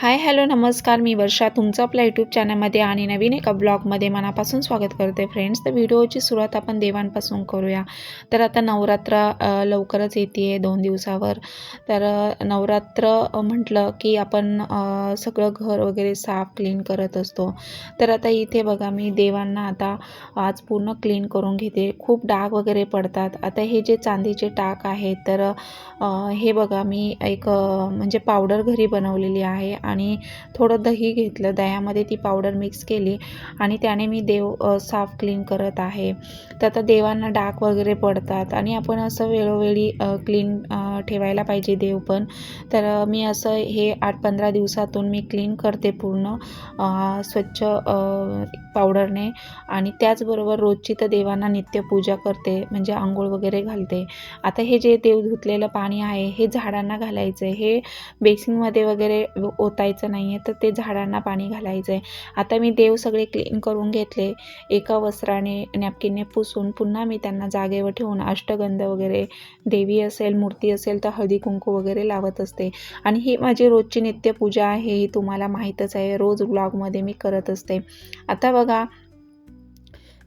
Hi hello नमस्कार. मी वर्षा. तुमचं आपल्या यूट्यूब चॅनलमध्ये आणि नवीन एका ब्लॉगमध्ये मनापासून स्वागत करते. फ्रेंड्स तर व्हिडिओची सुरुवात आपण देवांपासून करूया. तर आता नवरात्र लवकरच येते आहे दोन दिवसावर. तर नवरात्र म्हटलं की आपण सगळं घर वगैरे साफ क्लीन करत असतो. तर आता इथे बघा मी देवांना आता आज पूर्ण क्लीन करून घेते. खूप डाग वगैरे पडतात. आता हे जे चांदीचे टाक आहेत तर हे बघा मी एक म्हणजे पावडर घरी बनवलेली आहे आणि थोडं दही घेतलं. दह्यामध्ये ती पावडर मिक्स केली आणि त्याने मी देव साफ क्लीन करत आहे. तर आता देवांना डाग वगैरे पडतात आणि आपण असं वेळोवेळी क्लीन ठेवायला पाहिजे देव पण. तर मी असं हे आठ पंधरा दिवसातून मी क्लीन करते पूर्ण स्वच्छ पावडरने आणि त्याचबरोबर रोजची तर देवांना नित्यपूजा करते म्हणजे आंघोळ वगैरे घालते. आता हे जे देव धुतलेलं पाणी आहे हे झाडांना घालायचं आहे हे बेसिनमध्ये वगैरे ओतायचं नाही आहे तर ते झाडांना पाणी घालायचं आहे आता मी देव सगळे क्लीन करून घेतले. एका वस्त्राने नॅपकिनने पुसून पुन्हा मी त्यांना जागेवर ठेवून अष्टगंध वगैरे देवी असेल मूर्ती असेल तर हळदी कुंकू वगैरे लावत असते. आणि ही माझी रोजची नित्यपूजा आहे ही तुम्हाला माहीतच आहे. रोज ब्लॉगमध्ये मी करत असते. आता बघा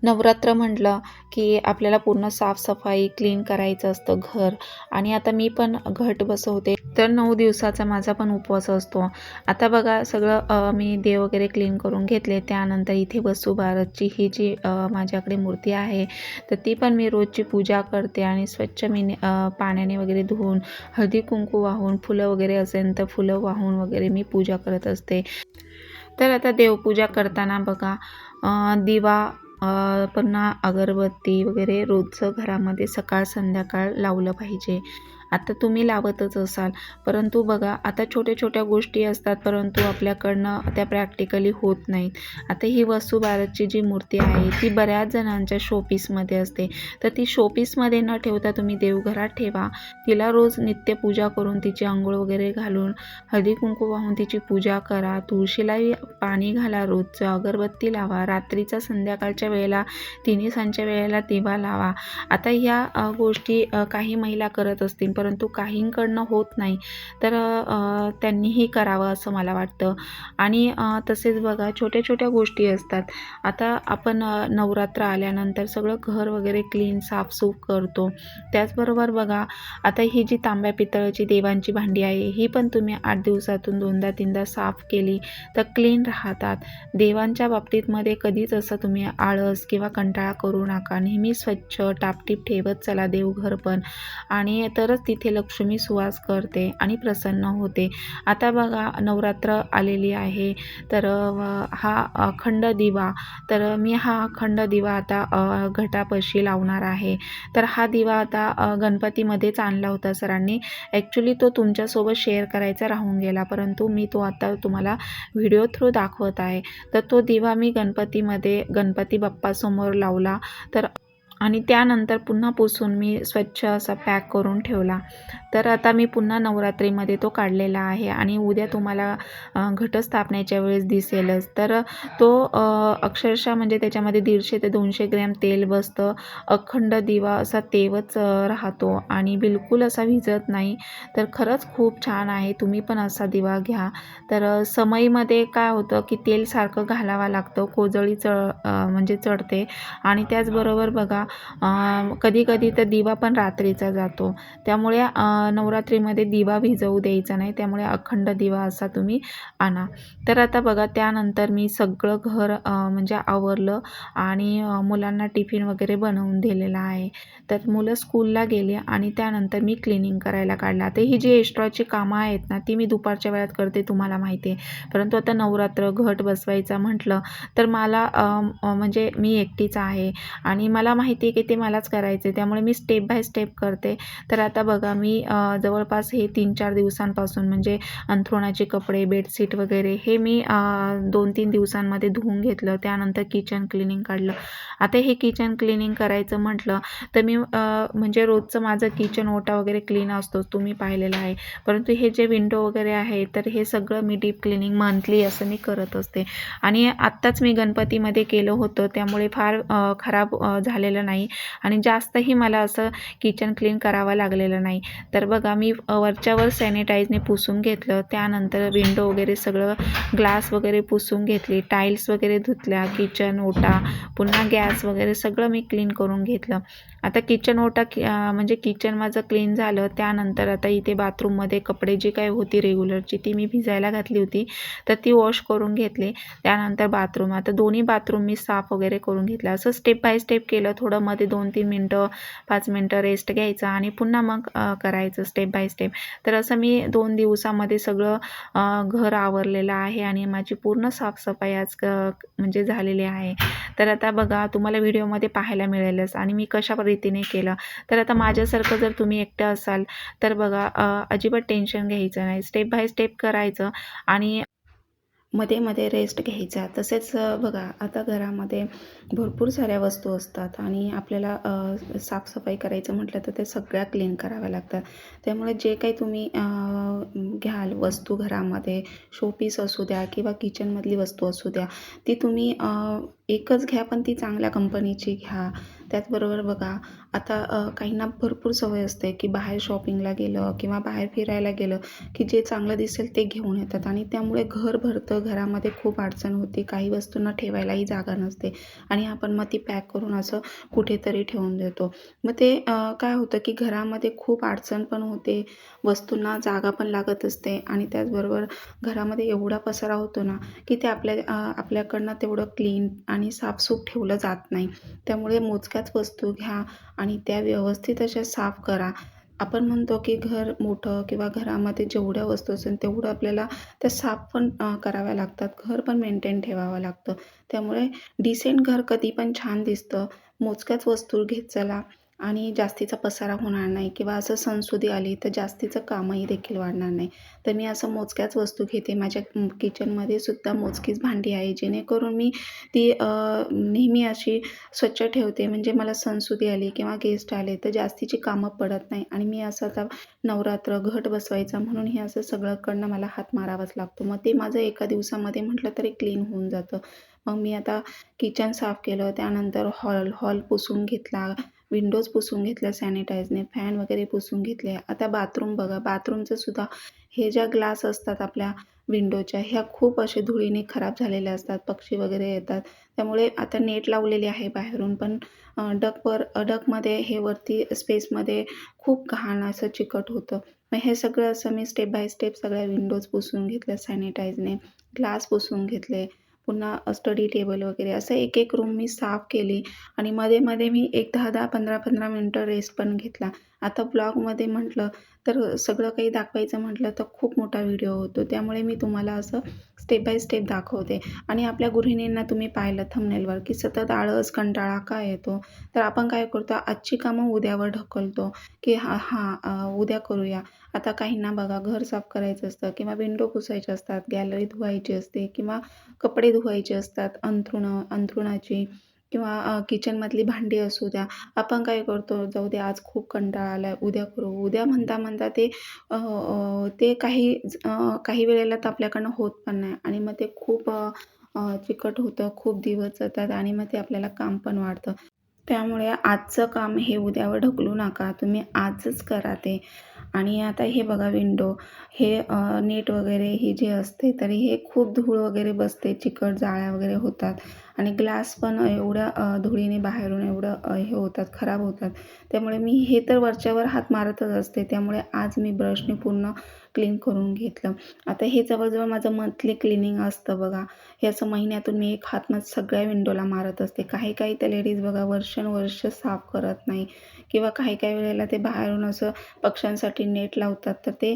नवरात्र म्हटलं की आपल्याला पूर्ण साफसफाई क्लीन करायचं असतं घर. आणि आता मी पण घट बसवते. तर नऊ दिवसाचा माझा पण उपवास असतो. आता बघा सगळं मी देव वगैरे क्लीन करून घेतले. त्यानंतर इथे बसू भारतची ही जी माझ्याकडे मूर्ती आहे तर ती पण मी रोजची पूजा करते आणि स्वच्छ मी पाण्याने वगैरे धुवून हळदी कुंकू वाहून फुलं वगैरे असेल तर फुलं वाहून वगैरे मी पूजा करत असते. तर आता देवपूजा करताना बघा दिवा पुन्हा अगरबत्ती वगैरे रोजचं घरामध्ये सकाळ संध्याकाळ लावलं पाहिजे. आता तुम्ही लावतच असाल. परंतु बघा आता छोट्या छोट्या गोष्टी असतात परंतु आपल्याकडनं त्या प्रॅक्टिकली होत नाहीत. आता ही वसू भारतची जी मूर्ती आहे ती बऱ्याच जणांच्या शोपीसमध्ये असते. तर ती शोपीसमध्ये न ठेवता तुम्ही देवघरात ठेवा. तिला रोज नित्यपूजा करून तिची आंघोळ वगैरे घालून हळदी कुंकू वाहून तिची पूजा करा. तुळशीलाही पाणी घाला रोजचं अगरबत्ती लावा. रात्रीचा संध्याकाळच्या वेळेला तिन्ही सांच्या वेळेला दिवा लावा. आता ह्या गोष्टी काही महिला करत असतील परंतु काहींकडनं होत नाही. तर त्यांनीही करावं असं मला वाटतं. आणि तसेच बघा छोट्या छोट्या गोष्टी असतात. आता आपण नवरात्र आल्यानंतर सगळं घर वगैरे क्लीन साफसूफ करतो. त्याचबरोबर बघा आता ही जी तांब्या पितळाची देवांची भांडी आहे ही पण तुम्ही आठ दिवसातून दोनदा तीनदा साफ केली तर क्लीन राहतात. देवांच्या बाबतीतमध्ये कधीच असं तुम्ही आळस किंवा कंटाळा करू नका. नेहमी स्वच्छ टापटीप ठेवत चला देवघर पण. आणि तरच तिथे लक्ष्मी सुवास करते आणि प्रसन्न होते. आता बघा नवरात्र आलेली आहे. तर हा अखंड दिवा. तर मी हा अखंड दिवा आता घटापाशी लावणार आहे. तर हा दिवा आता गणपतीमध्येच आणला होता सरांनी. ॲक्च्युली तो तुमच्यासोबत शेअर करायचा राहून गेला परंतु मी तो आता तुम्हाला व्हिडिओ थ्रू दाखवत आहे. तर तो दिवा मी गणपतीमध्ये गणपती बाप्पासमोर लावला. तर आणि त्यानंतर पुन्हा पुसून मी स्वच्छ असा पॅक करून ठेवला. तर आता मी पुन्हा नवरात्रीमध्ये तो काढलेला आहे आणि उद्या तुम्हाला घटस्थापनेच्या वेळेस दिसेलच. तर तो अक्षरशः म्हणजे त्याच्यामध्ये दीडशे ते दोनशे ग्रॅम तेल बसतं. अखंड दिवा असा तेवच राहतो आणि बिलकुल असा भिजत नाही. तर खरंच खूप छान आहे. तुम्ही पण असा दिवा घ्या. तर समईमध्ये काय होतं की तेल सारखं घालावं लागतं. कोजळी च म्हणजे चढते. आणि त्याचबरोबर बघा कधी कधी तर दिवा पण रात्रीचा जातो. त्यामुळे नवरात्रीमध्ये दिवा भिजवू द्यायचा नाही. त्यामुळे अखंड दिवा असा तुम्ही आणा. तर आता बघा त्यानंतर मी सगळं घर म्हणजे आवरलं आणि मुलांना टिफिन वगैरे बनवून दिलेला आहे. तर मुलं स्कूलला गेले आणि त्यानंतर मी क्लिनिंग करायला काढला. तर ही जी एक्स्ट्राची कामं आहेत ना ती मी दुपारच्या वेळात करते तुम्हाला माहिती आहे. परंतु आता नवरात्र घट बसवायचा म्हटलं तर मला म्हणजे मी एकटीच आहे. आणि मला माहिती आहे की ते मलाच करायचे त्यामुळे मी स्टेप बाय स्टेप करते. तर आता बघा मी जवळपास हे तीन चार दिवसांपासून म्हणजे अंथरुणाचे कपडे बेडशीट वगैरे हे मी दोन तीन दिवसांमध्ये धुवून घेतलं. त्यानंतर किचन क्लिनिंग काढलं. आता हे किचन क्लिनिंग करायचं म्हटलं तर मी म्हणजे रोजचं माझं किचन ओटा वगैरे क्लीन असतोच तुम्ही पाहिलेलं आहे. परंतु हे जे विंडो वगैरे आहे तर हे सगळं मी डीप क्लिनिंग मंथली असं मी करत असते. आणि आत्ताच मी गणपतीमध्ये केलं होतं त्यामुळे फार खराब झालेलं लागलेलं नाही आणि जास्तही मला असं किचन क्लीन करावं लागलेलं नाही. तर बघा मी वरच्यावर सॅनिटाईजने पुसून घेतलं. त्यानंतर विंडो वगैरे सगळं ग्लास वगैरे पुसून घेतली. टाईल्स वगैरे धुतल्या किचन ओटा पुन्हा गॅस वगैरे सगळं मी क्लीन करून घेतलं. आता किचन ओटा कि म्हणजे किचन माझं क्लीन झालं. त्यानंतर आता इथे बाथरूममध्ये कपडे जी काही होती रेग्युलरची ती मी भिजायला घातली होती. तर ती वॉश करून घेतली. त्यानंतर बाथरूम आता दोन्ही बाथरूम मी साफ वगैरे करून घेतलं. असं स्टेप बाय स्टेप केलं. थोडं मध्ये दोन तीन मिनटं पाच मिनटं रेस्ट घ्यायचं आणि पुन्हा मग करायचं स्टेप बाय स्टेप तर असं मी दोन दिवसामध्ये सगळं घर आवरलेलं आहे आणि माझी पूर्ण साफसफाई आज क म्हणजे झालेली आहे. तर आता बघा तुम्हाला व्हिडिओमध्ये पाहायला मिळेलच. आणि मी कशा रीतीने केलं. तर आता माझ्यासारखं जर तुम्ही एकटं असाल तर बघा अजिबात टेन्शन घ्यायचं नाही. स्टेप बाय स्टेप करायचं आणि मध्ये मध्ये रेस्ट घ्यायचा. तसेच बघा आता घरामध्ये भरपूर साऱ्या वस्तू असतात आणि आपल्याला साफसफाई करायचं म्हटलं तर ते सगळ्या क्लीन कराव्या लागतात. त्यामुळे जे काही तुम्ही घ्याल वस्तू घरामध्ये शोपीस असू द्या किंवा किचनमधली वस्तू असू द्या ती तुम्ही एकच घ्या पण ती चांगल्या कंपनीची घ्या. त्याचबरोबर बघा आता काहींना भरपूर सवय असते की बाहेर शॉपिंगला गेलं किंवा बाहेर फिरायला गेलं की जे चांगलं दिसेल ते घेऊन येतात आणि त्यामुळे घर भरतं घरामध्ये खूप अडचण होते काही वस्तूंना ठेवायलाही जागा नसते आणि आपण मग ती पॅक करून असं कुठेतरी ठेवून देतो. मग ते काय होतं की घरामध्ये खूप अडचण पण होते वस्तूंना जागा पण लागत असते आणि त्याचबरोबर घरामध्ये एवढा पसारा होतो ना की ते आपल्या आपल्याकडनं तेवढं क्लीन आणि साफसूफ ठेवलं जात नाही. त्यामुळे मोजक्याच वस्तू घ्या आणि त्या व्यवस्थित अशा साफ करा. आपण म्हणतो की घर मोठं किंवा घरामध्ये जेवढ्या वस्तू असेल तेवढं आपल्याला त्या साफ पण कराव्या लागतात. घर पण मेंटेन ठेवावं लागतं. त्यामुळे डिसेंट घर कधी पण छान दिसतं. मोजक्याच वस्तू घेत चला. आणि जास्तीचा पसारा होणार नाही किंवा असं सणसुदी आली तर जास्तीचं कामही देखील वाढणार नाही. तर मी असं मोजक्याच वस्तू घेते. माझ्या किचनमध्ये सुद्धा मोजकीच भांडी आहे जेणेकरून मी ती नेहमी अशी स्वच्छ ठेवते. म्हणजे मला सणसुदी आली किंवा गेस्ट आले तर जास्तीची कामं पडत नाही आणि मी असं आता नवरात्र घट बसवायचा म्हणून हे असं सगळंकडनं मला हात मारावाच लागतो. मग ते माझं एका दिवसामध्ये म्हटलं तरी क्लीन होऊन जातं. मग मी आता किचन साफ केलं त्यानंतर हॉल हॉल पुसून घेतला विंडोज पुसून घेतल्या सॅनिटाईजने फॅन वगैरे पुसून घेतले. आता बाथरूम बघा बाथरूमचं सुद्धा हे ज्या ग्लास असतात आपल्या विंडोच्या ह्या खूप असे धुळीने खराब झालेल्या असतात पक्षी वगैरे येतात. त्यामुळे आता नेट लावलेली आहे बाहेरून पण डकवर डकमध्ये हे वरती स्पेसमध्ये खूप घाण असं चिकट होतं. मग हे सगळं असं मी स्टेप बाय स्टेप सगळ्या विंडोज पुसून घेतल्या सॅनिटाईजने ग्लास पुसून घेतले. पुन्हा स्टडी टेबल वगैरे असं एक एक रूम मी साफ केली आणि मध्ये मध्ये मी एक दहा दहा पंधरा पंधरा मिनटं रेस्ट पण घेतला. आता ब्लॉगमध्ये म्हटलं तर सगळं काही दाखवायचं म्हटलं तर खूप मोठा व्हिडिओ होतो. त्यामुळे मी तुम्हाला असं स्टेप बाय स्टेप दाखवते. आणि आपल्या गृहिणींना तुम्ही पाहिलं थंबनेलवर की सतत आळस कंटाळा काय येतो? तर आपण काय करतो? आजची कामं उद्यावर ढकलतो की हा हां उद्या करूया. आता काहींना बघा घर साफ करायचं असतं किंवा विंडो पुसायचे असतात गॅलरी धुवायची असते किंवा कपडे धुवायचे असतात अंथरुणं अंथरुणाची. किंवा किचनमधली भांडी असू द्या आपण काय करतो जाऊ दे आज खूप कंटाळा आला आहे उद्या करू. उद्या म्हणता म्हणता ते ते काही काही वेळेला तर आपल्याकडनं होत पण नाही आणि मग ते खूप चिकट होतं खूप दिवस जातात आणि मग ते आपल्याला काम पण वाढतं. त्यामुळे आजचं काम हे उद्यावर ढकलू नका. तुम्ही आजच करा ते. आणि आता हे बघा विंडो. हे नेट वगैरे ही जे असते तरी हे खूप धूळ वगैरे बसते चिकट जाळ्या वगैरे होतात. आणि ग्लास पण एवढ्या धुळीने बाहेरून एवढं हे होतात खराब होतात. त्यामुळे मी हे तर वरच्यावर हात मारतच असते. त्यामुळे आज मी ब्रशने पूर्ण क्लीन करून घेतलं. आता हे जवळजवळ माझं मंथली क्लिनिंग असतं बघा. हे असं महिन्यातून मी एक हात मग सगळ्या विंडोला मारत असते. काही काही त्या लेडीज बघा वर्षानुवर्ष साफ करत नाही. किंवा काही काही वेळेला ते बाहेरून असं पक्ष्यांसाठी नेट लावतात. तर ते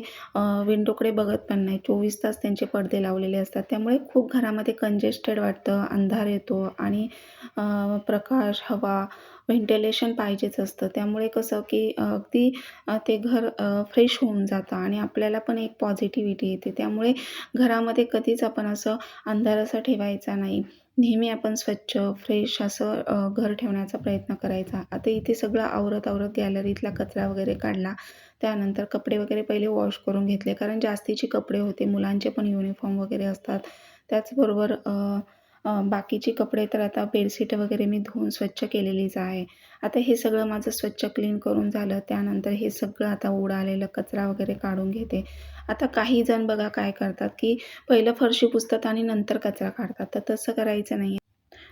विंडोकडे बघत पण नाही. चोवीस तास त्यांचे पडदे लावलेले असतात. त्यामुळे खूप घरामध्ये कंजेस्टेड वाटतं. अंधार येतो आणि प्रकाश हवा व्हेंटिलेशन पाहिजेच असतं. त्यामुळे कसं की अगदी ते घर फ्रेश होऊन जातं आणि आपल्याला पण एक पॉझिटिव्हिटी येते. त्यामुळे घरामध्ये कधीच आपण असं अंधार असं ठेवायचा नाही. नेहमी आपण स्वच्छ फ्रेश असं घर ठेवण्याचा प्रयत्न करायचा. आता इथे सगळं आवरत आवरत गॅलरीतला कचरा वगैरे काढला. त्यानंतर कपडे वगैरे पहिले वॉश करून घेतले. कारण जास्तीचे कपडे होते. मुलांचे पण युनिफॉर्म वगैरे असतात. त्याचबरोबर अं, बाकीचे कपडे तर आता बेडशीट वगैरे मी धुवून स्वच्छ केलेलीच आहे. आता हे सगळं माझं स्वच्छ क्लीन करून झालं. त्यानंतर हे सगळं आता उडालेलं कचरा वगैरे काढून घेते. आता काही जण बघा काय करतात की पहिलं फरशी पुसतात आणि नंतर कचरा काढतात. तर तसं करायचं नाही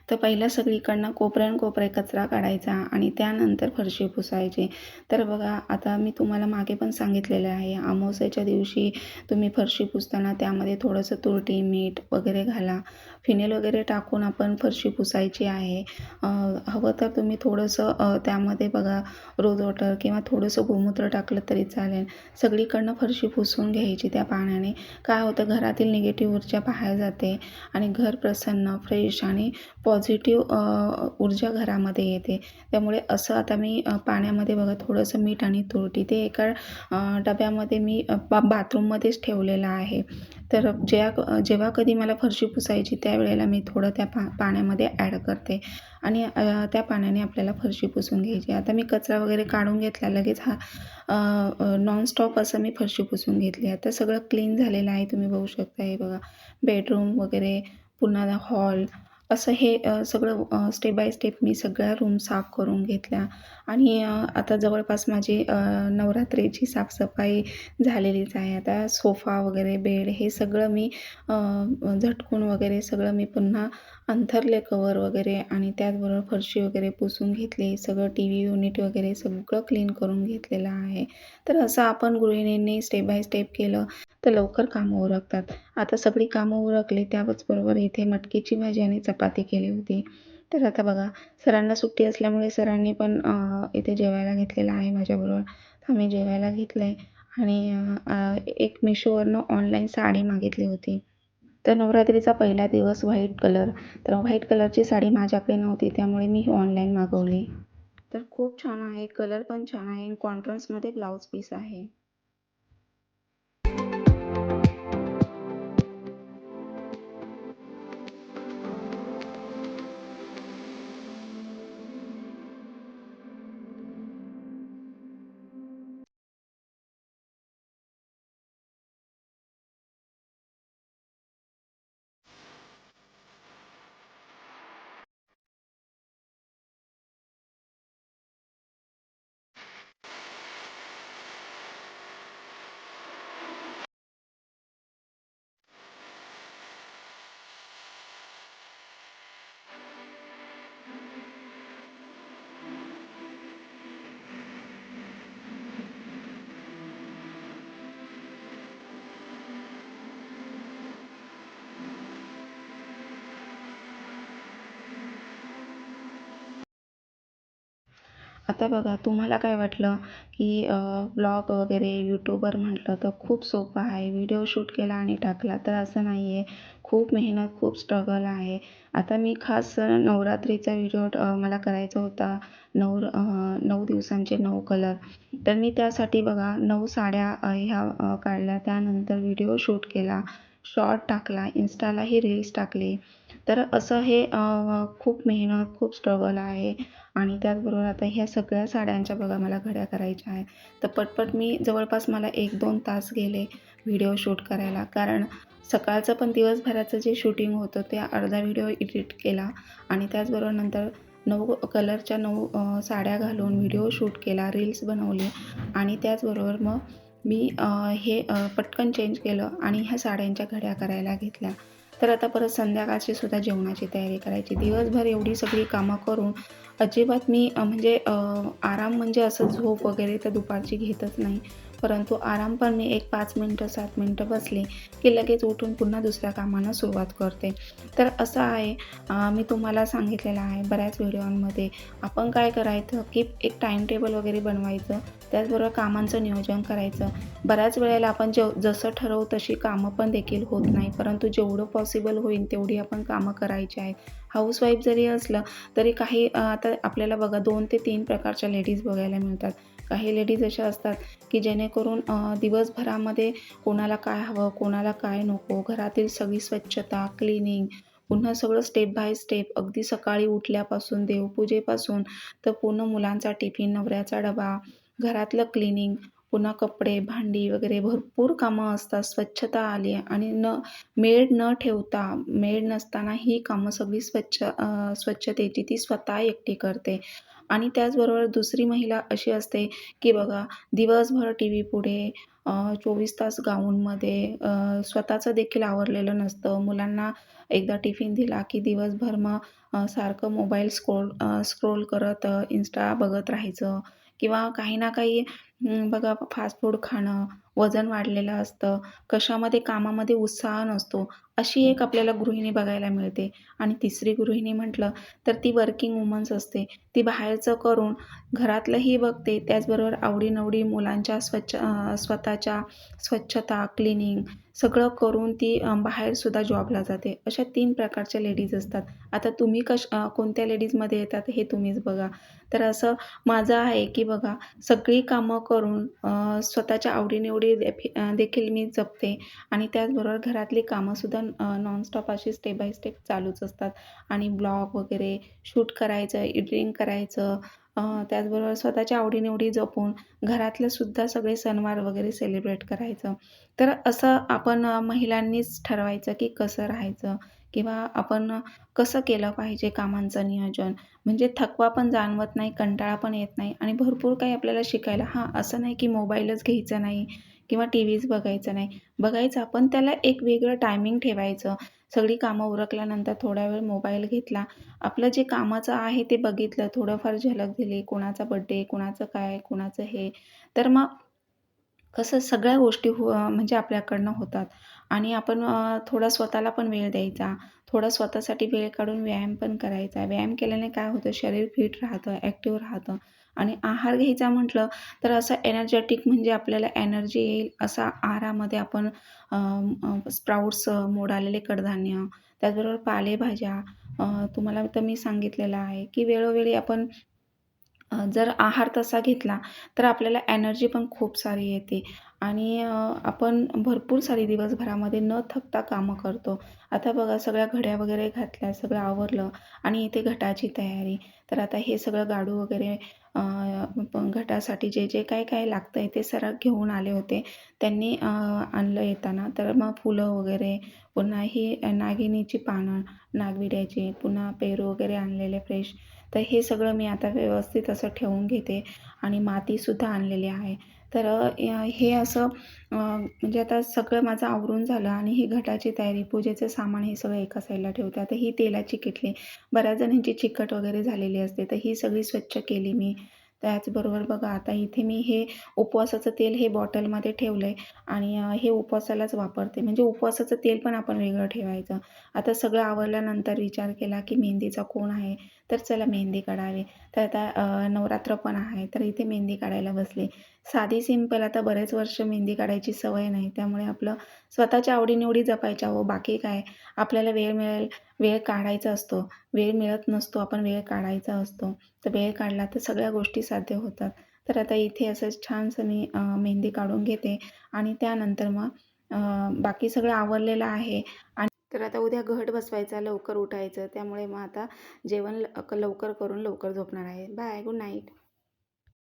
तर पहिला सगळीकडनं कोपऱ्यान कोपरे कचरा काढायचा आणि त्यानंतर फरशी पुसायची. तर बघा आता मी तुम्हाला मागे पण सांगितलेलं आहे. अमावस्याच्या दिवशी तुम्ही फरशी पुसताना त्यामध्ये थोडंसं तुरटी मीठ वगैरे घाला. फिनेल वगैरे टाकून आपण फरशी पुसायची आहे. हवं तर तुम्ही थोडंसं त्यामध्ये बघा रोज वॉटर किंवा थोडंसं गोमूत्र टाकलं तरी चालेल. सगळीकडनं फरशी पुसून घ्यायची त्या पाण्याने. काय होतं घरातील निगेटिव्ह ऊर्जा बाहेर जाते आणि घर प्रसन्न फ्रेश आणि पॉ पॉझिटिव्ह ऊर्जा घरामध्ये येते. त्यामुळे असं आता मी पाण्यामध्ये बघा थोडंसं मीठ आणि तुरटी ते एका डब्यामध्ये मी बा बाथरूममध्येच ठेवलेलं आहे. तर ज्या जेव्हा कधी मला फरशी पुसायची त्यावेळेला मी थोडं त्या पा पाण्यामध्ये ॲड करते. आणि त्या पाण्याने आपल्याला फरशी पुसून घ्यायची. आता मी कचरा वगैरे काढून घेतला लगेच हा नॉनस्टॉप असं मी फरशी पुसून घेतली. आता सगळं क्लीन झालेलं आहे तुम्ही बघू शकता हे बघा. बेडरूम वगैरे पुन्हा हॉल असं हे सगळं स्टेप बाय स्टेप मी सगळ्या रूम साफ करून घेतल्या. आणि आता जवळपास माझी नवरात्रीची साफसफाई झालेलीच आहे. आता सोफा वगैरे बेड हे सगळं मी झटकून वगैरे सगळं मी पुन्हा अंथरले कवर वगैरे आणि त्याचबरोबर फरशी वगैरे पुसून घेतली. सगळं टी व्ही युनिट वगैरे सगळं क्लीन करून घेतलेलं आहे. तर असं आपण गृहिणींनी स्टेप बाय स्टेप केलं तर लवकर कामं उरकतात. आता सगळी कामं उरकली त्याचबरोबर इथे मटकीची भाजी आणि चपाती केली होती. तर आता बघा सरांना सुट्टी असल्यामुळे सरांनी पण इथे जेवायला घेतलेलं आहे माझ्याबरोबर. तर आम्ही जेवायला घेतलं आहे आणि एक मिशोवरनं ऑनलाईन साडी मागितली होती. तर नवरात्रीचा पहिला दिवस व्हाईट कलर. तर व्हाईट कलरची साडी माझ्याकडे नव्हती त्यामुळे मी ऑनलाईन मागवली. तर खूप छान आहे कलर पण छान आहे कॉन्ट्रास्टमध्ये ब्लाऊज पीस आहे. आता बघा तुम्हाला काय वाटलं की ब्लॉग वगैरे यूट्यूबर म्हटलं तर खूप सोपं आहे. व्हिडिओ शूट केला आणि टाकला तर असं नाही आहे खूप मेहनत खूप स्ट्रगल आहे. आता मी खास नवरात्रीचा व्हिडिओ मला करायचा होता. नऊ नऊ दिवसांचे नऊ कलर तर मी त्यासाठी बघा नऊ साड्या ह्या काढल्या. त्यानंतर व्हिडिओ शूट केला. शॉर्ट टाकला. इन्स्टालाही रील्स टाकले. तर असं हे खूप मेहनत खूप स्ट्रगल आहे. आणि त्याचबरोबर आता ह्या सगळ्या साड्यांच्या बघा मला घड्या करायच्या आहेत. तर पटपट मी जवळपास मला एक दोन तास गेले व्हिडिओ शूट करायला. कारण सकाळचं पण दिवसभराचं जे शूटिंग होतं ते अर्धा व्हिडिओ एडिट केला आणि त्याचबरोबर नंतर नऊ कलरच्या नऊ साड्या घालून व्हिडिओ शूट केला रील्स बनवले आणि त्याचबरोबर मग मी हे पटकन चेंज केलं आणि ह्या साड्यांच्या घड्या करायला घेतल्या. तर आता परत संध्याकाळची सुद्धा जेवणाची तयारी करायची. दिवसभर एवढी सगळी कामं करून अजिबात मी म्हणजे आराम म्हणजे असं झोप वगैरे तर दुपारची घेतच नाही. परंतु आरामपणे एक पाच मिनटं सात मिनटं बसली की लगेच उठून पुन्हा दुसऱ्या कामांना सुरुवात करते. तर असं आहे मी तुम्हाला सांगितलेलं आहे बऱ्याच व्हिडिओमध्ये. आपण काय करायचं की एक टाईम टेबल वगैरे बनवायचं त्याचबरोबर कामांचं नियोजन करायचं. बऱ्याच वेळेला आपण जेव जसं ठरवू तशी कामं पण देखील होत नाही. परंतु जेवढं पॉसिबल होईल तेवढी आपण कामं करायची आहेत. हाऊसवाईफ जरी असलं तरी काही आता आपल्याला बघा दोन ते तीन प्रकारच्या लेडीज बघायला मिळतात. काही लेडीज अशा असतात की जेणेकरून दिवसभरामध्ये कोणाला काय हवं कोणाला काय नको घरातील सगळी स्वच्छता क्लिनिंग पुन्हा सगळं स्टेप बाय स्टेप अगदी सकाळी उठल्यापासून देवपूजेपासून तर पूर्ण मुलांचा टिफिन नवऱ्याचा डबा घरातलं क्लिनिंग पुन्हा कपडे भांडी वगैरे भरपूर कामं असतात स्वच्छता आली आणि न मेड न ठेवता मेड नसताना ही कामं सगळी स्वच्छ स्वच्छतेची ती स्वतः एकटी करते. आणि त्याचबरोबर दुसरी महिला अशी असते की बघा दिवसभर टी व्ही पुढे चोवीस तास गाऊनमध्ये स्वतःचं देखील आवरलेलं नसतं. मुलांना एकदा टिफिन दिला की दिवसभर मग सारखं मोबाईल स्क्रोल स्क्रोल करत इन्स्टा बघत राहायचं. किंवा काही ना काही बघा फास्ट फूड खाणं, वजन वाढलेलं असतं, कशामध्ये कामामध्ये उत्साह नसतो, अशी एक आपल्याला गृहिणी बघायला मिळते. आणि तिसरी गृहिणी म्हटलं तर ती वर्किंग वुमन्स असते. ती बाहेरचं करून घरातलंही बघते, त्याचबरोबर आवडी मुलांच्या स्वच्छ स्वतःच्या स्वच्छता, क्लिनिंग सगळं करून ती बाहेरसुद्धा जॉबला जाते. अशा तीन प्रकारच्या लेडीज असतात. आता तुम्ही कश कोणत्या लेडीजमध्ये येतात हे तुम्हीच बघा. तर असं माझं आहे की बघा सगळी कामं करून स्वतःच्या आवडीनिवडी देखील मी जपते आणि त्याचबरोबर घरातली कामंसुद्धा नॉनस्टॉप अशी स्टेप बाय स्टेप चालूच असतात आणि ब्लॉग वगैरे शूट करायचं, एडिटिंग करायचं त्याचबरोबर स्वतःच्या आवडीनिवडी जपून घरातले सुद्धा सगळे सणवार वगैरे सेलिब्रेट करायचं. तर असं आपण महिलांनीच ठरवायचं की कसं राहायचं किंवा आपण कसं केलं पाहिजे कामांचं नियोजन. म्हणजे थकवा पण जाणवत नाही, कंटाळा पण येत नाही आणि भरपूर काही आपल्याला शिकायला हां, असं नाही की मोबाईलच घ्यायचा नाही किंवा टी व्हीच बघायचं नाही. बघायचं पण त्याला एक वेगळं टायमिंग ठेवायचं. सगळी कामं उरकल्यानंतर थोडा वेळ मोबाईल घेतला. आपलं जे कामाचं आहे ते बघितलं, थोडंफार झलक दिली, कोणाचा बड्डे कोणाचं काय, कोणाचं हे. तर मग कसं सगळ्या गोष्टी हो म्हणजे आपल्याकडनं होतात आणि आपण थोडा स्वतःला पण वेळ द्यायचा. थोडा स्वतःसाठी वेळ काढून व्यायाम पण करायचा. व्यायाम केल्याने काय होतं शरीर फिट राहतं, ॲक्टिव्ह राहतं आणि आहार घ्यायचा म्हटलं तर असं एनर्जेटिक म्हणजे आपल्याला एनर्जी येईल असा आहारामध्ये आपण स्प्राऊट्स मोडालेले कडधान्य, त्याचबरोबर पालेभाज्या तुम्हाला तर मी सांगितलेलं आहे की वेळोवेळी आपण जर आहार तसा घेतला तर आपल्याला एनर्जी पण खूप सारी येते. आणि आपण भरपूर सारी दिवसभरामध्ये न थकता कामं करतो. आता बघा सगळ्या घड्या वगैरे घातल्या, सगळं आवरलं आणि इथे घटाची तयारी. तर आता हे सगळं गाडू वगैरे घटासाठी जे जे काय काय लागतंय ते सरळ घेऊन आले होते. त्यांनी आणलं येताना. तर मग फुलं वगैरे, पुन्हा ही नागिनीची पानं, नागविड्याची, पुन्हा पेरू वगैरे आणलेले फ्रेश. तर हे सगळं मी आता व्यवस्थित असं ठेवून घेते आणि मातीसुद्धा आणलेली आहे. तर हे असं म्हणजे आता सगळं माझं आवरून झालं आणि ही घटाची तयारी, पूजेचं सामान हे सगळं एका साईडला ठेवते. आता ही तेलाची किटली, बऱ्याच जणांची चिकट वगैरे झालेली असते, तर ही सगळी स्वच्छ केली मी. त्याचबरोबर बघा आता इथे मी हे उपवासाचं तेल हे बॉटलमध्ये ठेवलं आहे आणि हे उपवासालाच वापरते. म्हणजे उपवासाचं तेल पण आपण वेगळं ठेवायचं. आता सगळं आवरल्यानंतर विचार केला की मेहंदीचा कोण आहे, तर चला मेहंदी काढावी. तर आता नवरात्र पण आहे, तर इथे मेहंदी काढायला बसले. साधी सिंपल आता बरेच वर्ष मेहंदी काढायची सवय नाही, त्यामुळे आपलं स्वतःच्या आवडीनिवडी जपायच्या हो. बाकी काय आपल्याला वेळ मिळेल, वेळ काढायचा असतो. वेळ मिळत नसतो, आपण वेळ काढायचा असतो. तर वेळ काढला तर सगळ्या गोष्टी साध्य होतात. तर आता इथे असं छानसं मी मेहंदी काढून घेते आणि त्यानंतर मग बाकी सगळं आवरलेलं आहे आणि तर आता उद्या घट बसवायचा, लवकर उठायचं. त्यामुळे मग आता जेवण लवकर करून लवकर झोपणार आहे. Bye, good night.